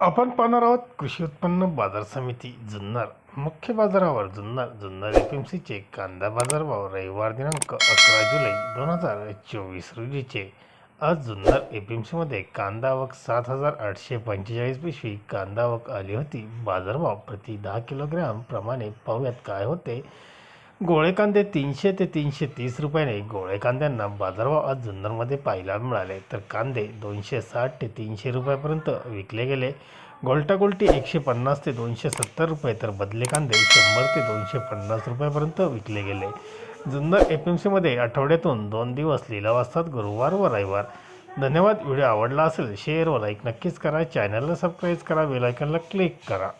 आपण पाहणार आहोत कृषी उत्पन्न बाजार समिती जुन्नर. मुख्य बाजारावर जुन्नर जुन्नर एफ एम सीचे कांदा बाजारभाव रविवार दिनांक अकरा जुलै दोन हजार चोवीस रोजीचे. आज जुन्नर एफ एम सीमध्ये कांदा आवक सात हजार आठशे पंचेचाळीस पिशवी कांदा आवक आली होती. बाजारभाव प्रति दहा किलोग्रॅम प्रमाणे पाहुयात काय होते. गोळे कांदे तीनशे ते तीनशे तीस रुपयाने गोळे कांद्यांना बाजारभाव आज जुन्नरमध्ये पाहायला मिळाले. तर कांदे दोनशे साठ ते तीनशे रुपयापर्यंत विकले गेले. गोल्टा गोल्टी एकशे पन्नास ते दोनशे सत्तर रुपये तर बदले कांदे शंभर ते दोनशे पन्नास रुपयापर्यंत विकले गेले. जुन्नर एफ एम सीमध्ये आठवड्यातून दोन दिवस लिलाव असतात गुरुवार व रविवार. धन्यवाद. व्हिडिओ आवडला असेल शेअर व लाईक नक्कीच करा. चॅनलला सबस्क्राईब करा. बेलायकनला क्लिक करा.